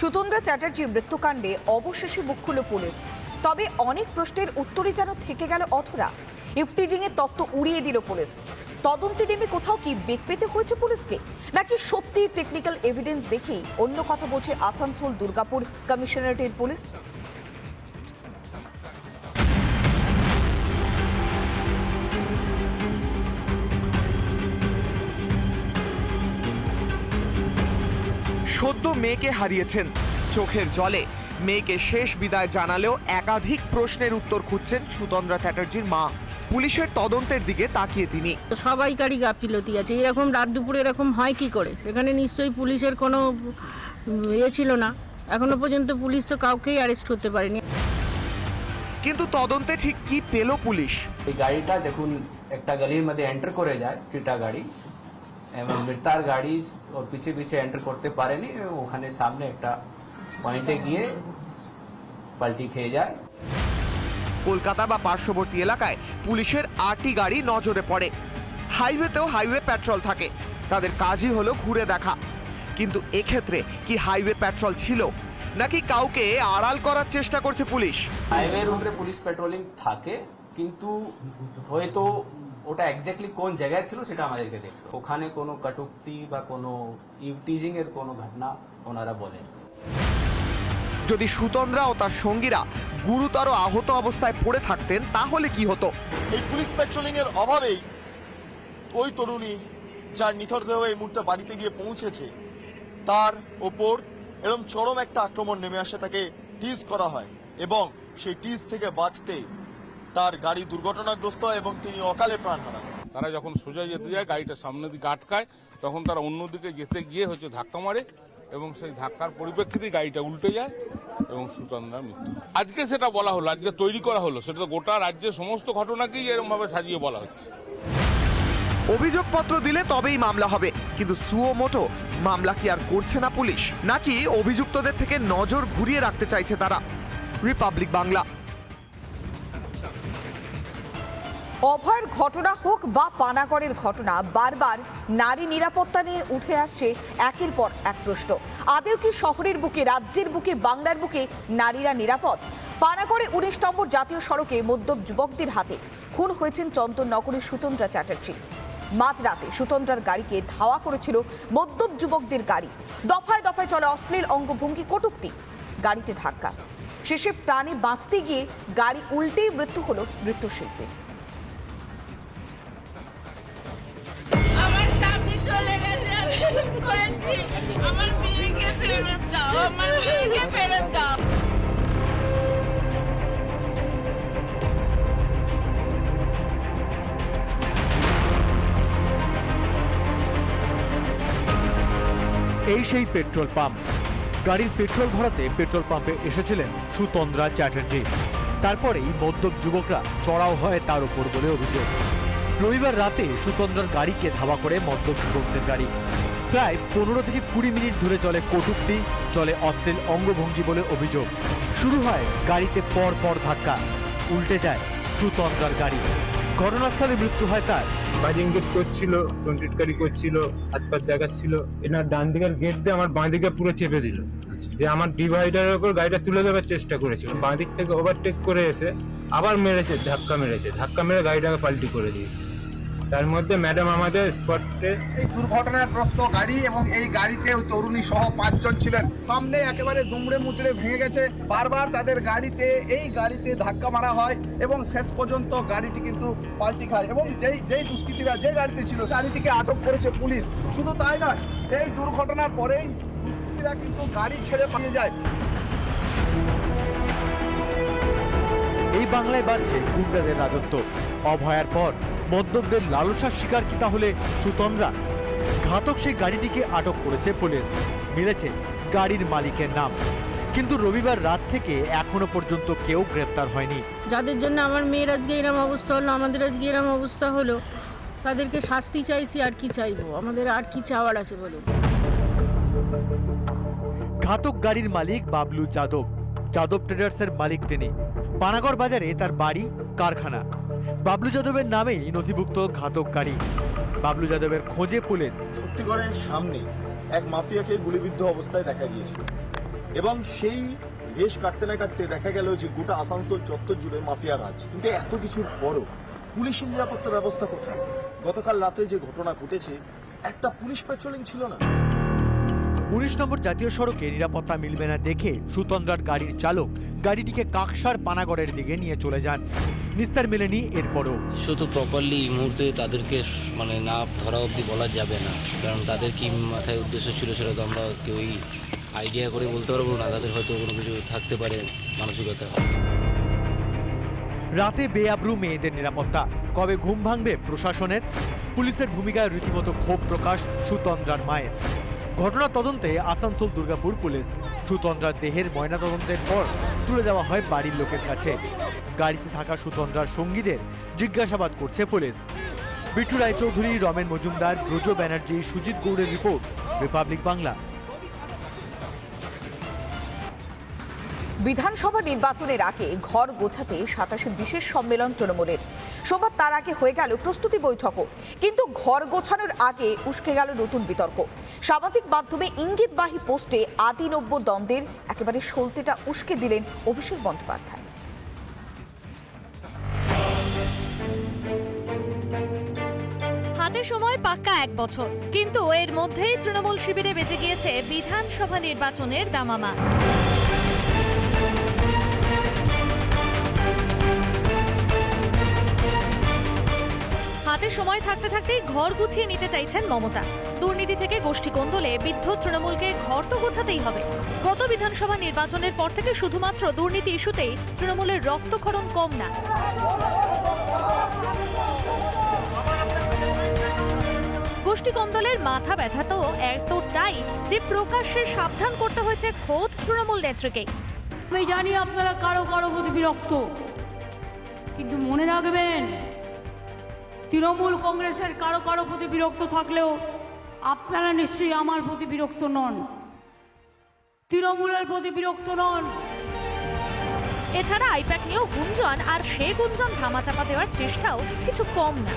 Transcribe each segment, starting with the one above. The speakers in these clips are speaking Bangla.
সুতন্দ্রা চ্যাটার্জি মৃত্যুকাণ্ডে অবশেষে মুখ খুলল পুলিশ। তবে অনেক প্রশ্নের উত্তরে যেন থেকে গেল অথরা ইফটিজিং এর তত্ত্ব উড়িয়ে দিল পুলিশ। তদন্তে নেমে কোথাও কি বেগ পেতে হয়েছে পুলিশকে? নাকি সত্যি টেকনিক্যাল এভিডেন্স দেখেই অন্য কথা বলছে আসানসোল দুর্গাপুর কমিশনারেটের পুলিশ? সদ্য মেয়েকে হারিয়েছেন। চোখের জলে। মেয়েকে শেষ বিদায় জানালেও একাধিক প্রশ্নের উত্তর খুঁজছেন সুতন্দ্রা চ্যাটার্জির মা। পুলিশের তদন্তের দিকে তাকিয়ে তিনি। তো সবাইকারই গাফিলতি আছে। এরকম রাত দুপুরে এরকম হয় কি করে? সেখানে নিশ্চয়ই পুলিশের কোনো ইয়ে ছিল না। এখনও পর্যন্ত পুলিশ তো কাউকেই অ্যারেস্ট করতে পারেনি। কিন্তু তদন্তে ঠিক কি পেল পুলিশ? এই গাড়িটা দেখুন একটা গলির মধ্যে এন্টার করে যায় টিটা গাড়ি। এবং মৃতার গাড়ি ওর পিছে পিছে এন্টার করতে পারেনি ওখানে সামনে একটা পয়েন্টে গিয়ে পাল্টি খেয়ে যায়। কলকাতা বা পার্শ্ববর্তী এলাকায় পুলিশের আটটি গাড়ি নজরে পড়ে। হাইওয়েতেও হাইওয়ে পেট্রোল থাকে। তাদের কাজই হলো ঘুরে দেখা। কিন্তু এক্ষেত্রে কি হাইওয়ে পেট্রোল ছিল? নাকি কাউকে আড়াল করার চেষ্টা করছে পুলিশ? হাইওয়ের উপরে পুলিশ পেট্রোলিং থাকে কিন্তু হয়তো ওটা এক্স্যাক্টলি কোন জায়গায় ছিল সেটা আমাদেরকে দেখতে ওখানে কোনো কটুক্তি বা কোনো ইভটিজিং এর কোনো ঘটনা ওনারা বলেন। যদি সুতন্দ্রা ও তার সঙ্গীরা গুরুতর আহত অবস্থায় পড়ে থাকতেন তাহলে কি হতো? এই পুলিশ পেট্রোলিং এর অভাবেই ওই তরুণী যার নিথর দেহ এই মুহূর্তে বাড়িতে গিয়ে পৌঁছেছে তার ওপর এরম চরম একটা আক্রমণ নেমে আসে তাকে টিজ করা হয় এবং সেই টিজ থেকে বাঁচতে তার গাড়ি দুর্ঘটনাগ্রস্ত হয় এবং তিনি অকালে প্রাণ হারান। তারা যখন সোজা যেতে যায় গাড়িটা সামনের দিকে আটকায় তখন তারা অন্যদিকে যেতে গিয়ে হচ্ছে ধাক্কা মারে এবং সেই ধাক্কার পরিপ্রেক্ষিতে গাড়িটা উল্টে যায় এবং সুতন্দ্রার মৃত্যু আজকে সেটা বলা হলো আজকে তৈরি করা হলো সেটা তো গোটা রাজ্যের সমস্ত ঘটনাকেই এরকম ভাবে সাজিয়ে বলা হচ্ছে। অভিযোগপত্র দিলে তবেই মামলা হবে কিন্তু সুও মোটো মামলা কি আর করছে না পুলিশ? নাকি অভিযুক্তদের থেকে নজর ঘুরিয়ে রাখতে চাইছে তারা? রিপাবলিক বাংলা। অভয়ের ঘটনা হোক বা পানাগড়ের ঘটনা, বারবার নারী নিরাপত্তা নিয়ে উঠে আসছে একের পর এক প্রশ্ন। আদেও কি শহরের বুকে, রাজ্যের বুকে, বাংলার বুকে নারীরা নিরাপদ? পানাগড়ে উনিশ নম্বর জাতীয় সড়কে মদ্যপ যুবকদের হাতে খুন হয়েছেন চন্দননগরের সুতন্দ্রা চ্যাটার্জি। মাঝরাতে সুতন্দ্রার গাড়িকে ধাওয়া করেছিল মদ্যপ যুবকদের গাড়ি। দফায় দফায় চলে অশ্লীল অঙ্গভঙ্গি কটুক্তি, গাড়িতে ধাক্কা। শেষে প্রাণে বাঁচতে গিয়ে গাড়ি উল্টেই মৃত্যু হলো নৃত্যশিল্পীর চলে গেছে, আমি করেছি। আমার মেয়েকে ফেরত দাও, আমার মেয়েকে ফেরত দাও। এই সেই পেট্রোল পাম্প। গাড়ির পেট্রোল ভরাতে পেট্রোল পাম্পে এসেছিলেন সুতন্দ্রা চ্যাটার্জি। তারপরেই মদ্যপ যুবকরা চড়াও হয় তার উপর বলে অভিযোগ। রবিবার রাতে সুতন্দ্রার গাড়িকে ধাওয়া করে মদ্যপ যুবকদের গাড়ি। প্রায় পনেরো থেকে কুড়ি মিনিট ধরে চলে কটূক্তি চলে অশ্লীল অঙ্গভঙ্গি বলে অভিযোগ। শুরু হয় গাড়িতে পর পর ধাক্কা উল্টে যায় সুতন্দ্রার গাড়ি। ঘটনাস্থলে মৃত্যু হয় তার। বাজিং গেট করছিল কন্ট্রিটকারি করছিল হাত পাত দেখাচ্ছিল। এনার ডান দিকের গেট দিয়ে আমার বাঁ দিকে পুরো চেপে দিল। যে আমার ডিভাইডারের উপর গাড়িটা তুলে দেওয়ার চেষ্টা করেছিল। বাঁ দিক থেকে ওভারটেক করে এসে আবার মেরেছে ধাক্কা মেরেছে। ধাক্কা মেরে গাড়িটাকে পাল্টি করে দিয়েছে। তার মধ্যে ম্যাডাম আমাদের স্পটে এই দুর্ঘটনাগ্রস্ত গাড়ি এবং এই গাড়িতে তরুণী সহ পাঁচজন ছিলেন। সামনে একেবারে দুমড়ে মুচড়ে ভেঙে গেছে। বারবার তাদের গাড়িতে এই গাড়িতে ধাক্কা মারা হয় এবং শেষ পর্যন্ত গাড়িটি কিন্তু পাল্টি খায় এবং যেই যেই দুষ্কৃতীরা যে গাড়িতে ছিল গাড়িটিকে আটক করেছে পুলিশ। শুধু তাই নয় এই দুর্ঘটনার পরেই দুষ্কৃতীরা কিন্তু গাড়ি ছেড়ে পালিয়ে যায়। এই বাংলায় বাড়ছে গুন্ডাদের রাজত্ব। অভয়ার পর মদ্যপদের লালসার শিকার কি তাহলে সুতন্দ্রা? ঘাতক সেই গাড়িটিকে আটক করেছে পুলিশ। মিলেছে গাড়ির মালিকের নাম। কিন্তু রবিবার রাত থেকে এখনও পর্যন্ত কেউ গ্রেপ্তার হয়নি। যাদের জন্য আমার মেয়ের আজকে এরম অবস্থা হলো আমাদের আজকে এরম অবস্থা হলো তাদেরকে শাস্তি চাইছি আর কি চাইব? আমাদের আর কি চাওয়ার আছে বলুন? ঘাতক গাড়ির মালিক বাবলু যাদব। যাদব ট্রেডার্সের মালিক তিনি। পানাগড় বাজারে তার বাড়ি কারখানা। বাবলু যাদবের নামেই নথিভুক্ত ঘাতক গাড়ি বাবলু যাদবের খোঁজে পুলিশ সত্যিগড়ের সামনে এক মাফিয়াকে গুলিবিদ্ধ অবস্থায় দেখা গিয়েছিল। এবং সেই বেশ কাটতে না কাটতে দেখা গেল যে গোটা আসানসোল চত্বর জুড়ে মাফিয়া রাজ। কিন্তু এত কিছুর পরও পুলিশের নিরাপত্তা ব্যবস্থা কোথায়? গতকাল রাতে যে ঘটনা ঘটেছে, একটা পুলিশ পেট্রোলিং ছিল না? উনিশ নম্বর জাতীয় সড়কে নিরাপত্তা মিলবে না দেখে সুতন্দ্রার গাড়ির চালক গাড়িটিকে কাকসার পানাগড়ের দিকে নিয়ে চলে যান। নিস্তার মেলেনি এরপরও। শুধু প্রপারলি এই মুহূর্তে তাদেরকে মানে না ধরা অবধি বলা যাবে না। কারণ তাদের কি মাথায় উদ্দেশ্য ছিল সেটা তো আমরা কেউই আইডিয়া করে বলতে পারব না। তাদের হয়তো কোনো কিছু থাকতে পারে মানসিকতা। রাতে বেআব্রু মেয়েদের নিরাপত্তা। কবে ঘুম ভাঙবে প্রশাসনের? পুলিশের ভূমিকায় রীতিমতো ক্ষোভ প্রকাশ সুতন্দ্রার মায়ের। ঘটনা তদন্তে আসানসোল, দুর্গাপুর পুলিশ। সুতন্দ্রার দেহের ময়নাতদন্তের পর তুলে দেওয়া হয় বাড়ির লোকের কাছে। গাড়িতে থাকা সুতন্দ্রার সঙ্গীদের জিজ্ঞাসাবাদ করছে পুলিশ। বিট্টু রায়চৌধুরী, রমেন মজুমদার, ব্রজ ব্যানার্জি, সুজিত গৌড়ের রিপোর্ট, রিপাবলিক বাংলা। বিধানসভা নির্বাচনের আগে ঘর গোছাতে সাতাশে বিশেষ সম্মেলন তৃণমূলের। সোমবার তার আগে হয়ে গেল প্রস্তুতি বৈঠকও। কিন্তু ঘর গোছানোর আগে উস্কে গেল নতুন বিতর্ক। সামাজিক মাধ্যমে ইঙ্গিতবাহী পোস্টে আদি নব্য দ্বন্দ্বের একেবারে সলতেটা উস্কে দিলেন অভিষেক বন্দ্যোপাধ্যায়। হাতে সময় পাক্কা এক বছর, কিন্তু এর মধ্যেই তৃণমূল শিবিরে বেজে গিয়েছে বিধানসভা নির্বাচনের দামামা। হাতে সময় থাকতে থাকতেই ঘর গুছিয়ে নিতে চাইছেন মমতা। দুর্নীতি থেকে গোষ্ঠী কোন্দলে বিদ্ধ তৃণমূলকে ঘর তো গোছাতেই হবে। গত বিধানসভা নির্বাচনের পর থেকে শুধুমাত্র দুর্নীতি ইস্যুতেই তৃণমূলের রক্তক্ষরণ কম না। গোষ্ঠীকন্দলের মাথা ব্যথা তো এতটাই যে প্রকাশ্যে সাবধান করতে হয়েছে খোদ তৃণমূল নেত্রীকে। আমি জানি আপনারা কারও কারও প্রতি বিরক্ত, কিন্তু মনে রাখবেন তৃণমূল কংগ্রেসের কারও কারও প্রতি বিরক্ত থাকলেও আপনারা নিশ্চয়ই আমার প্রতি বিরক্ত নন। তৃণমূলের প্রতি বিরক্ত নন। এছাড়া আইপ্যাক নিয়েও গুঞ্জন আর সে গুঞ্জন ধামাচাপা দেওয়ার চেষ্টাও কিছু কম না।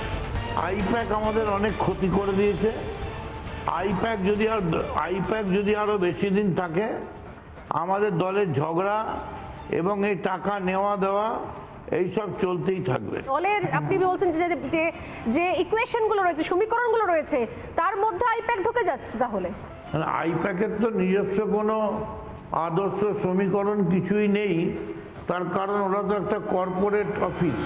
আইপ্যাক আমাদের অনেক ক্ষতি করে দিয়েছে। আইপ্যাক যদি আর আইপ্যাক যদি আরও বেশি দিন থাকে আমাদের দলের ঝগড়া এবং এই টাকা নেওয়া দেওয়া এইসব চলতেই থাকবে। দলের আপনি বলছেন যে যে যে ইকুয়েশনগুলো রয়েছে সমীকরণগুলো রয়েছে তার মধ্যে আইপ্যাক ঢুকে যাচ্ছে তাহলে? আইপ্যাকের তো নিজস্ব কোনো আদর্শ সমীকরণ কিছুই নেই। তার কারণ ওরা তো একটা কর্পোরেট অফিস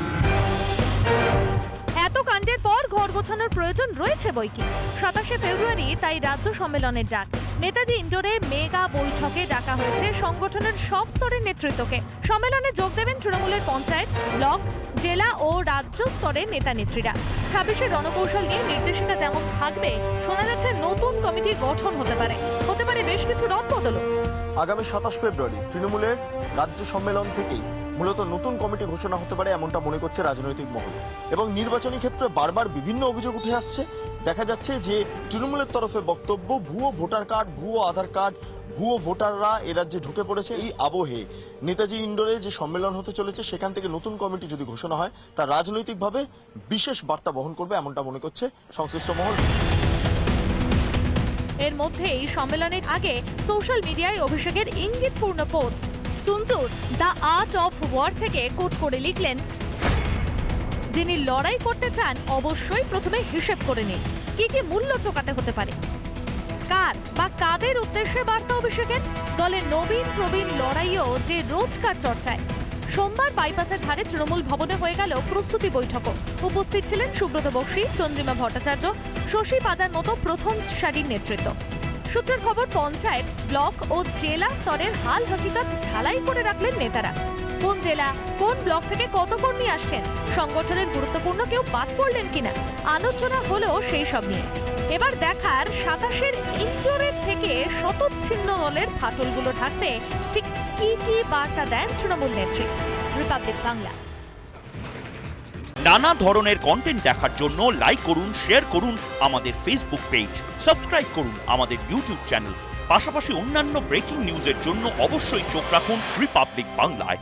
এত কাণ্ডের পর ঘর গোছানোর প্রয়োজন রয়েছে বইকি সাতাশে ফেব্রুয়ারি তাই রাজ্য সম্মেলনের ডাক নেতাজি ইন্ডোরে মেগা বৈঠকে ডাকা হয়েছে সংগঠনের সব স্তরের নেতৃত্বকে সম্মেলনে যোগ দেবেন তৃণমূলের পঞ্চায়েত ব্লক জেলা ও রাজ্য স্তরের নেতা নেত্রীরা ছাব্বিশের রণকৌশল নিয়ে নির্দেশিকা যেমন থাকবে, শোনা যাচ্ছে নতুন কমিটি গঠন হতে পারে। হতে পারে বেশ কিছু রদবদলও আগামী সাতাশ ফেব্রুয়ারি তৃণমূলের রাজ্য সম্মেলন থেকেই মূলত নতুন কমিটি ঘোষণা হতে পারে এমনটা মনে করছে রাজনৈতিক মহল। এবং নির্বাচনী ক্ষেত্রে বারবার বিভিন্ন অভিযোগ উঠে আসছে। দেখা যাচ্ছে যে তৃণমূলের তরফে বক্তব্য, ভুয়ো ভোটার কার্ড, ভুয়ো আধার কার্ড ভুয়ো ভোটাররা এ রাজ্যে ঢুকে পড়েছে এই আবহে। নেতাজি ইন্ডোরে যে সম্মেলন হতে চলেছে, সেখান থেকে নতুন কমিটি যদি ঘোষণা হয়, তা রাজনৈতিকভাবে বিশেষ বার্তা বহন করবে এমনটা মনে করছে সংশ্লিষ্ট মহল। এর মধ্যেই সম্মেলনের আগে সোশ্যাল মিডিয়ায় অভিষেকের ইঙ্গিতপূর্ণ post. Sun Tzu the art of war থেকে কোট করে লিখলেন, যিনি লড়াই করতে চান, অবশ্যই প্রথমে হিসেব করে নিন। কি কি মূল্য চোকাতে হতে পারে? কার বা কাদের উদ্দেশ্যে বার্তা অভিষেকের? দলের নবীন, প্রবীণ লড়াইও যে রোজকার চর্চায়। সোমবার বাইপাসের ধারে তৃণমূল ভবনে হয়ে গেল প্রস্তুতি বৈঠকও। উপস্থিত ছিলেন সুব্রত বক্সী, চন্দ্রিমা ভট্টাচার্য, শশী পাজার মতো প্রথম সারির নেতৃত্ব। সূত্রের খবর, পঞ্চায়েত, ব্লক ও জেলা স্তরের হাল হকিকত ঝালাই করে রাখলেন নেতারা। কোন জেলা, কোন ব্লক থেকে কত কর্মী আসছেন? সংগঠনের গুরুত্বপূর্ণ কেউ বাদ পড়লেন কিনা? আলোচনা হলেও সেই সব নিয়ে। এবার দেখার সাতাশের ইন্ডোরের থেকে শতচ্ছিন্ন দলের ফাটলগুলো ঢাকতে ঠিক কি কি বার্তা দেন তৃণমূল নেত্রী? রিপাবলিক বাংলা। নানা ধরনের কন্টেন্ট দেখার জন্য লাইক করুন শেয়ার করুন আমাদের ফেসবুক পেজ সাবস্ক্রাইব করুন আমাদের ইউটিউব চ্যানেল পাশাপাশি অন্যান্য ব্রেকিং নিউজের জন্য অবশ্যই চোখ রাখুন রিপাবলিক বাংলায়